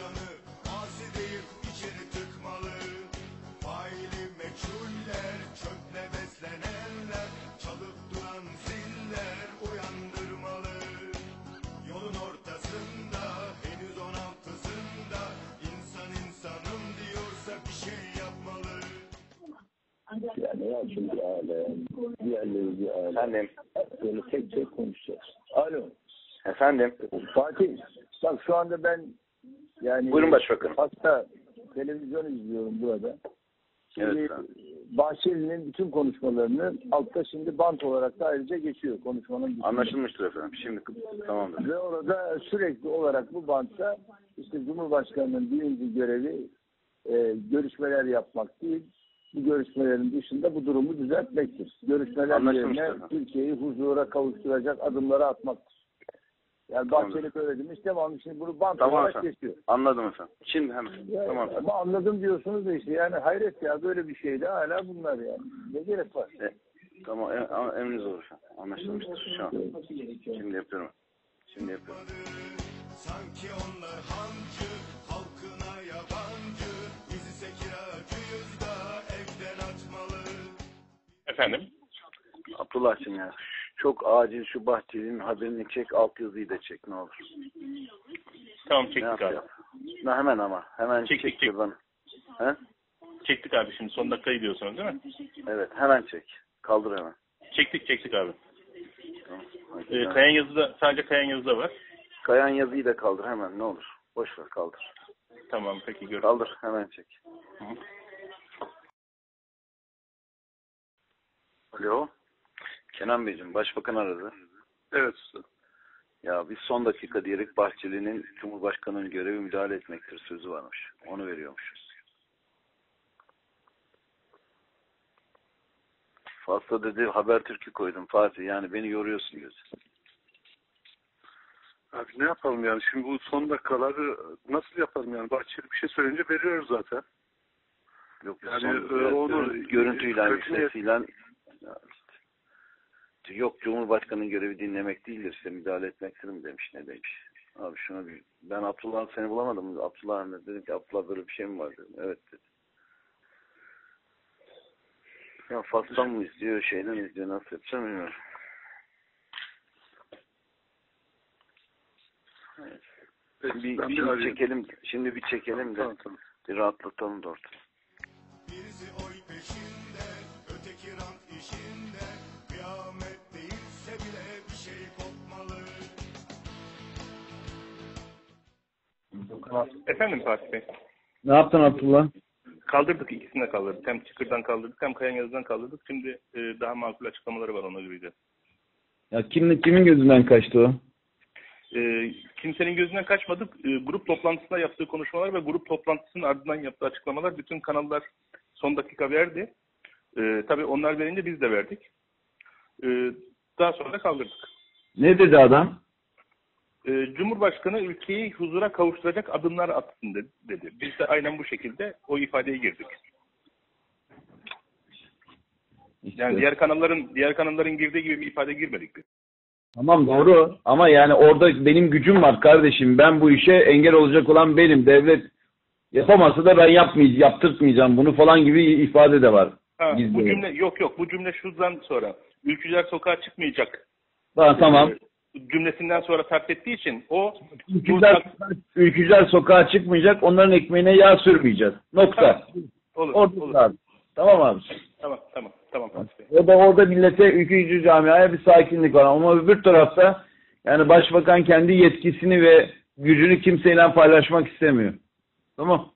Çalışanı asi deyip içeri tıkmalı. Faili meçhuller, çöple beslenenler, çalıp duran ziller uyandırmalı. Yolun ortasında, henüz on altısında, insan insanım diyorsa bir şey yapmalı. Yani ya şimdi alem, diğerleri bir alem. Efendim. Böyle tek tek konuşacağız. Alo. Efendim. Fatih, bak şu anda ben yani Buyurun başbakanım. hatta televizyon izliyorum burada. Şimdi Evet. Bahçeli'nin bütün konuşmalarını altta şimdi bant olarak da ayrıca geçiyor konuşmanın bütünü. Anlaşılmıştır efendim. Şimdi tamamdır. Ve orada sürekli olarak bu bantta işte Cumhurbaşkanı'nın birinci görevi e, görüşmeler yapmak değil, bu görüşmelerin dışında bu durumu düzeltmektir. Görüşmeler yerine. Türkiye'yi huzura kavuşturacak adımları atmaktır. Yani Tamam. Bahçeli böyle demiş, devamlı şimdi bunu bant Tamam olarak efendim. geçiyor. Anladım efendim. Şimdi hemen. Tamam efendim. ama anladım diyorsunuz da işte yani hayret ya böyle bir şeyde hala bunlar yani. Ne gerek var? E, tamam em, ama emriniz olur efendim. Anlaşılmıştır şu an. Şimdi yapıyorum. Şimdi yapıyorum. Sanki onlar hancı, halkına yabancı, bizi sekiracıyız da evden atmalı. Efendim? Abdullah'cığım ya. Çok acil şu Bahçeli'nin haberini çek, altyazıyı da çek ne olur. Tamam çektik abi. Ne hemen ama. Hemen Çektik, çek çek. bana. He? Çektik abi şimdi son dakikayı diyorsunuz değil mi? Evet hemen çek. Kaldır hemen. Çektik çektik abi. Tamam. Ee, ya. kayan yazıda sadece kayan yazıda var. Kayan yazıyı da kaldır hemen ne olur. Boş ver kaldır. Tamam peki gör. Kaldır hemen çek. Hı. Alo. Kenan Beyciğim başbakan aradı. Evet usta. Ya biz son dakika diyerek Bahçeli'nin Cumhurbaşkanı'nın görevi müdahale etmektir sözü varmış. Onu veriyormuşuz. Fazla dedi Habertürk'ü koydum Fatih. Yani beni yoruyorsun diyorsun. Abi ne yapalım yani şimdi bu son dakikaları nasıl yapalım yani Bahçeli bir şey söyleyince veriyoruz zaten. Yok Yani, son, e, evet, onu- görün- görüntüyle, kötü niyet- sesiyle ya işte. yok Cumhurbaşkanı'nın görevi dinlemek değildir işte müdahale etmektir mi demiş ne demiş. Abi şunu bir ben Abdullah seni bulamadım. Abdullah Ahmet dedim ki Abdullah böyle bir şey mi var dedim. Evet dedi. Ya Fas'tan mı izliyor şeyden mi izliyor nasıl yapacağım bilmiyorum. Evet. Peki, Bir, bir arayayım. çekelim şimdi bir çekelim de Tamam tamam. bir rahatlatalım da ortalığı. Birisi oy peşinde, öteki rant işinde, kıyamet Efendim Fatih Bey. Ne yaptın Abdullah? Kaldırdık ikisini de kaldırdık. Hem Çıkır'dan kaldırdık hem kayan yazıdan kaldırdık. Şimdi e, daha makul açıklamaları var ona göre. Ya kimin kimin gözünden kaçtı o? E, kimsenin gözünden kaçmadık. E, grup toplantısında yaptığı konuşmalar ve grup toplantısının ardından yaptığı açıklamalar bütün kanallar son dakika verdi. E, tabii onlar verince biz de verdik. E, daha sonra da kaldırdık. Ne dedi adam? E, Cumhurbaşkanı ülkeyi huzura kavuşturacak adımlar atsın de- dedi. Biz de aynen bu şekilde o ifadeye girdik. İşte. Yani diğer kanalların diğer kanalların girdiği gibi bir ifade girmedik biz. Tamam doğru ama yani orada benim gücüm var kardeşim. Ben bu işe engel olacak olan benim. Devlet yapamasa da ben yapmayacağım, yaptırtmayacağım bunu falan gibi ifade de var. Ha, bu cümle yok yok bu cümle şuradan sonra ülkücüler sokağa çıkmayacak Ha, tamam. e, cümlesinden sonra sarf ettiği için o Ülkücüler, ülkücüler sokağa çıkmayacak. Onların ekmeğine yağ sürmeyeceğiz. Nokta. olur Orada olur. abi. Tamam abi. Tamam tamam tamam Bey. Orada orada millete ülkücü camiaya bir sakinlik var. Ama öbür tarafta yani başbakan kendi yetkisini ve gücünü kimseyle paylaşmak istemiyor. Tamam.